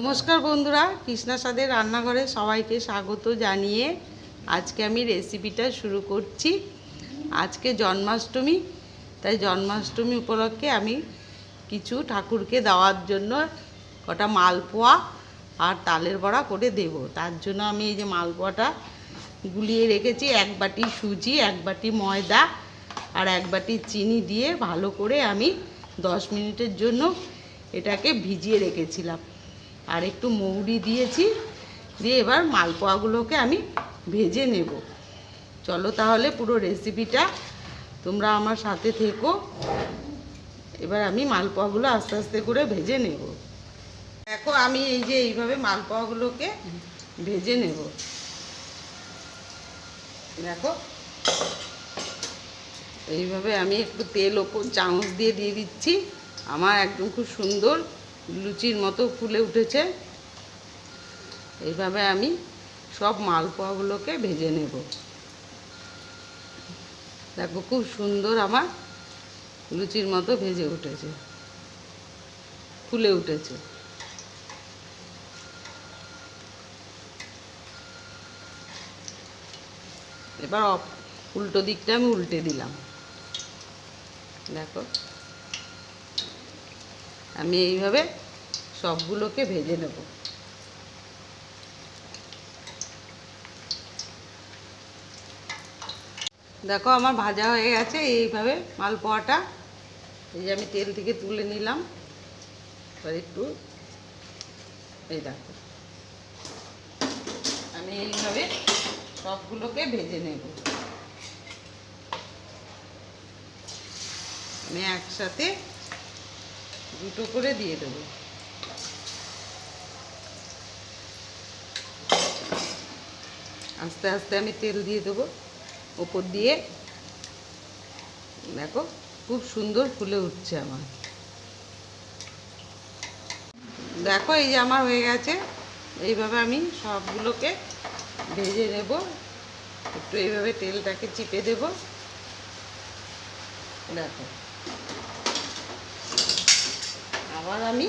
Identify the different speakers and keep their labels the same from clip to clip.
Speaker 1: নমস্কার বন্ধুরা, কৃষ্ণা সাদের রান্নাঘরে সবাইকে স্বাগত জানিয়ে আজকে আমি রেসিপিটা শুরু করছি। আজকে জন্মাষ্টমী, তাই জন্মাষ্টমী উপলক্ষে আমি কিছু ঠাকুরকে দেওয়ার জন্য কটা মালপোয়া আর তালের বড়া করে দেব। তার জন্য আমি এই যে মালপোয়াটা গুলিয়ে রেখেছি, এক বাটি সুজি, এক বাটি ময়দা আর এক বাটি চিনি দিয়ে ভালো করে আমি দশ মিনিটের জন্য এটাকে ভিজিয়ে রেখেছিলাম। আর একটু মৌরি দিয়েছি, দিয়ে এবার মালপোয়াগুলোকে আমি ভেজে নেব। চলো তাহলে পুরো রেসিপিটা তোমরা আমার সাথে থেকো। এবার আমি মালপোয়াগুলো আস্তে আস্তে করে ভেজে নেব। দেখো আমি এই যে এইভাবে মালপোয়াগুলোকে ভেজে নেব। দেখো, এইভাবে আমি একটু তেল ওপর চামচ দিয়ে দিয়ে দিচ্ছি। আমার একদম খুব সুন্দর লুচির মতো ফুলে উঠেছে। এইভাবে আমি সব মালপোয়াগুলোকে ভেজে নেব। দেখো, খুব সুন্দর আমার লুচির মতো ভেজে উঠেছে। ফুলে উঠেছে। এবার উল্টো দিকটা আমি উল্টে দিলাম। দেখো। আমি এইভাবে সবগুলোকে ভেজে নেব। দেখো আমার ভাজা হয়ে গেছে, এইভাবে মালপোয়াটা, এই যে আমি তেল থেকে তুলে নিলাম। এবার একটু এই দেখো, আমি এইভাবে সবগুলোকে ভেজে নেব। আমি একসাথে দুটো করে দিয়ে দেবো। আস্তে আস্তে আমি তেল দিয়ে দেবো। ওপর দিয়ে দেখো, খুব সুন্দর ফুলে উঠছে আমার। দেখো, এই যে আমার হয়ে গেছে। এইভাবে আমি সবগুলোকে ভেজে নেব। একটু এইভাবে তেলটাকে চিপে দেব। দেখো। আবার আমি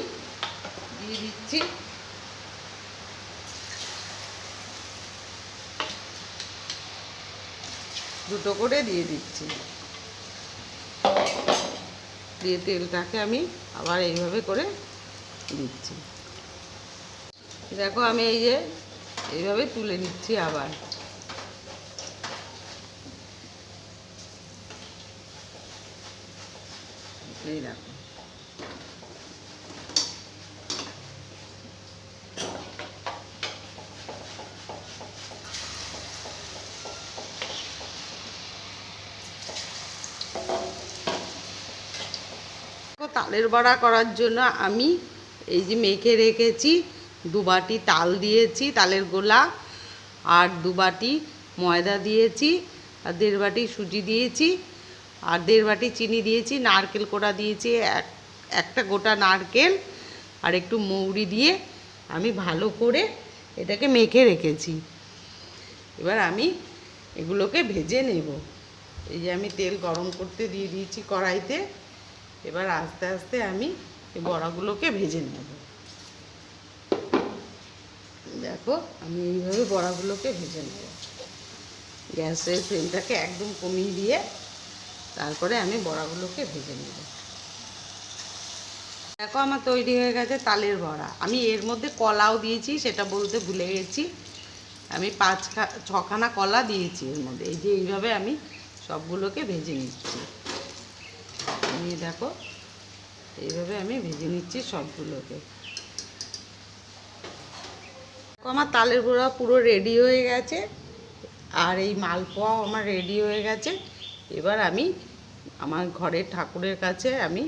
Speaker 1: দিয়ে দিচ্ছি। দুটো করে দিয়ে দিচ্ছি। দিয়ে তেলটাকে আমি আবার এইভাবে করে দিচ্ছি। দেখো আমি এই যে এইভাবে তুলে নিচ্ছি আবার। এই দেখো। তালের বড়া করার জন্য আমি এই যে মেখে রেখেছি, দু বাটি তাল দিয়েছি, তালের গোলা, আর দু বাটি ময়দা দিয়েছি, আর দেড় বাটি সুজি দিয়েছি, আর দেড় বাটি চিনি দিয়েছি, নারকেল কোড়া দিয়েছি, এক, একটা গোটা নারকেল, আর একটু মৌরি দিয়ে আমি ভালো করে এটাকে মেখে রেখেছি। এবার আমি এগুলোকে ভেজে নেব। এই যে আমি তেল গরম করতে দিয়ে দিয়েছি কড়াইতে। এবার আস্তে আস্তে আমি এই বড়াগুলোকে ভেজে নেব। দেখো, আমি এইভাবে বড়াগুলোকে ভেজে নেব। গ্যাসের ফ্লেমটাকে একদম কমিয়ে দিয়ে তারপরে আমি বড়াগুলোকে ভেজে নেব। দেখো, আমার তৈরি হয়ে গেছে তালের বড়া। আমি এর মধ্যে কলাও দিয়েছি, সেটা বলতে ভুলে গেছি। আমি পাঁচ ছখানা কলা দিয়েছি এর মধ্যে। এই যে এইভাবে আমি সবগুলোকে ভেজে নিচ্ছি। নিয়ে দেখো, এইভাবে আমি ভেজে নিচ্ছি সবগুলোকে। আমার তালের বড়া পুরো রেডি হয়ে গেছে, আর এই মালপোয়াও আমার রেডি হয়ে গেছে। এবার আমি আমার ঘরের ঠাকুরের কাছে আমি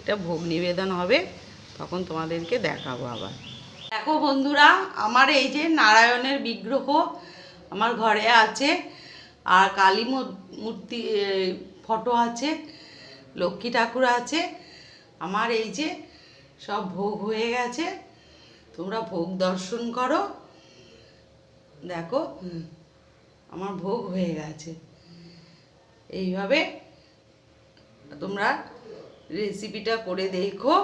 Speaker 1: এটা ভোগ নিবেদন হবে, তখন তোমাদেরকে দেখাবো আবার। দেখো বন্ধুরা, আমার এই যে নারায়ণের বিগ্রহ আমার ঘরে আছে, আর কালী মূর্তি ফটো আছে লক্ষ্মী ঠাকুর আছে। আমার এই যে সব ভোগ হয়ে গেছে। তোমরা ভোগ দর্শন করো। দেখো, আমার ভোগ হয়ে গেছে। এইভাবে তোমরা রেসিপিটা করে দেখো।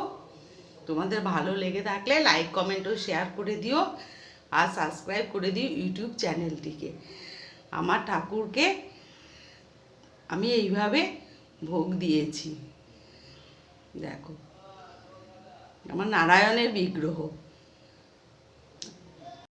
Speaker 1: তোমাদের ভালো লেগে থাকলে লাইক কমেন্ট ও শেয়ার করে দিও আর সাবস্ক্রাইব করে দিও ইউটিউব চ্যানেলটিকে আমার ঠাকুরকে আমি এইভাবে ভোগ দিয়েছি। দেখো আমার নারায়ণের বিগ্রহ।